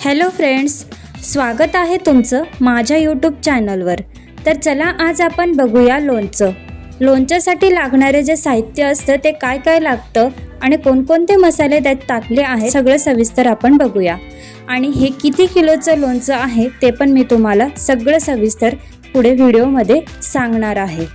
Hello friends स्वागत आहे तुमचं माझ्या यूट्यूब चॅनलवर. तर चला आज आपण बघूया लोणचं. लोणच्यासाठी लागणारे जे साहित्य असतं ते काय काय लागतं आणि कोणकोणते मसाले त्यात टाकले आहेत सगळं सविस्तर आपण बघूया. आणि हे किती किलोचं लोणचं आहे ते पण मी तुम्हाला सगळं सविस्तर पुढे व्हिडिओमध्ये सांगणार आहे.